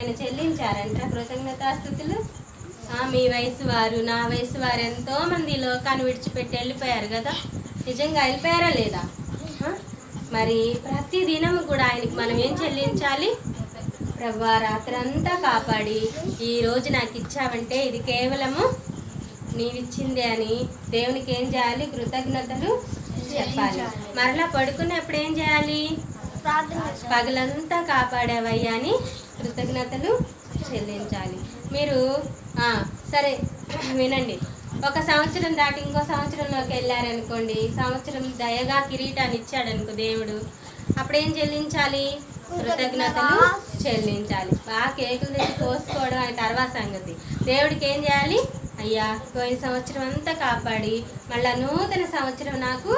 ఆయన చెల్లించారంట కృతజ్ఞతాస్థుతులు మీ వయసు వారు నా వయసు వారు ఎంతో మంది లోకాన్ని విడిచిపెట్టి వెళ్ళిపోయారు కదా. నిజంగా వెళ్ళిపోయారా లేదా? మరి ప్రతి దినం కూడా ఆయనకి మనం ఏం చెల్లించాలి? ప్రభా రాత్రంతా కాపాడి ఈ రోజు నాకు ఇచ్చావంటే ఇది కేవలము నీవిచ్చింది అని దేవునికి ఏం చేయాలి? కృతజ్ఞతలు చెప్పాలి. మరలా పడుకున్నప్పుడు ఏం చేయాలి? పగలంతా కాపాడావయ్యా అని కృతజ్ఞతలు చెల్లించాలి. మీరు సరే వినండి. ఒక సంవత్సరం దాటి ఇంకో సంవత్సరంలోకి వెళ్ళారనుకోండి సంవత్సరం దయగా కిరీటాన్ని ఇచ్చాడనుకో దేవుడు. అప్పుడు ఏం చెల్లించాలి? కృతజ్ఞతలు చెల్లించాలి. బాగా కేకులు తెచ్చి కోసుకోవడం అని తర్వాత సంగతి. దేవుడికి ఏం చేయాలి? అయ్యా పోయిన సంవత్సరం అంతా కాపాడి మళ్ళా నూతన సంవత్సరం నాకు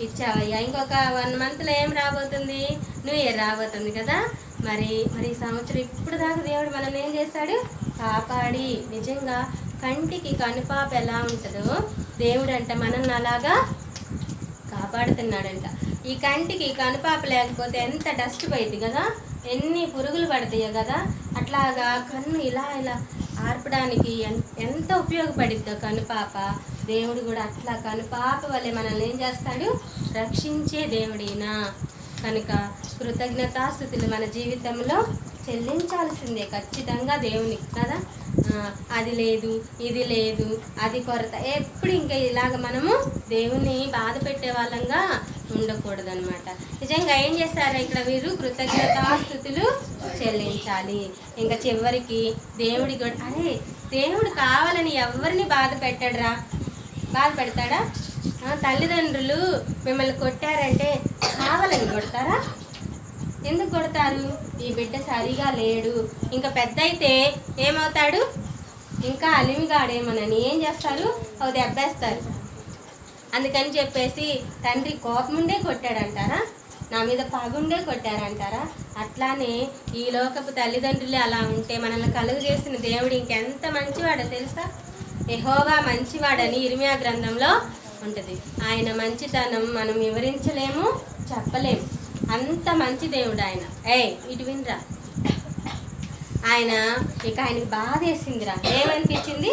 ఇచ్చావయ్యా. ఇంకొక వన్ మంత్లో ఏం రాబోతుంది? న్యూ ఇయర్ రాబోతుంది కదా? మరి మరి ఈ సంవత్సరం ఇప్పుడు దాకా దేవుడు మనల్ని ఏం చేశాడు? కాపాడి నిజంగా కంటికి కనుపాప ఎలా ఉంటుందో దేవుడు అంట మనల్ని అలాగా కాపాడుతున్నాడంట. ఈ కంటికి కనుపాప లేకపోతే ఎంత డస్ట్ పోయింది కదా? ఎన్ని పురుగులు పడతాయో కదా? అట్లాగా కన్ను ఇలా ఇలా ఆర్పడానికి ఎంత ఉపయోగపడిద్దో కనుపాప దేవుడు కూడా అట్లా కనుపాప వల్లే మనల్ని ఏం చేస్తాడు? రక్షించే దేవుడినా? కనుక కృతజ్ఞతాస్థుతులు మన జీవితంలో చెల్లించాల్సిందే ఖచ్చితంగా దేవునికి కదా? అది లేదు ఇది లేదు అది కొరత. ఎప్పుడు ఇంకా ఇలాగ మనము దేవుని బాధ పెట్టే వాళ్ళంగా ఉండకూడదు అనమాట నిజంగా ఏం చేస్తారు ఇక్కడ వీరు? కృతజ్ఞతాస్థుతులు చెల్లించాలి. ఇంకా చివరికి దేవుడి కూడా అరే దేవుడు కావాలని ఎవరిని బాధ పెట్టాడురా? బాధ పెడతాడా? తల్లిదండ్రులు మిమ్మల్ని కొట్టారంటే కావాలని కొడతారా? ఎందుకు కొడతారు? ఈ బిడ్డ సరిగా లేడు. ఇంకా పెద్ద అయితే ఏమవుతాడు? ఇంకా అలిమిగాడేమోనని ఏం చేస్తారు? అవి దెబ్బేస్తారు. అందుకని చెప్పేసి తండ్రి కోపముండే కొట్టాడంటారా? నా మీద పగుండే కొట్టారంటారా? అట్లానే ఈ లోకపు తల్లిదండ్రులు అలా ఉంటే మనల్ని కలుగు చేసిన దేవుడు ఇంకెంత మంచివాడో తెలుసా? ఎహోవా మంచివాడని ఇరిమియా గ్రంథంలో ఉంటుంది. ఆయన మంచితనం మనం వివరించలేము చెప్పలేము. అంత మంచి దేవుడు ఆయన. ఏ ఇటు వినరా? ఆయన ఇక ఆయనకి బాధ వేసిందిరా ఏమనిపించింది?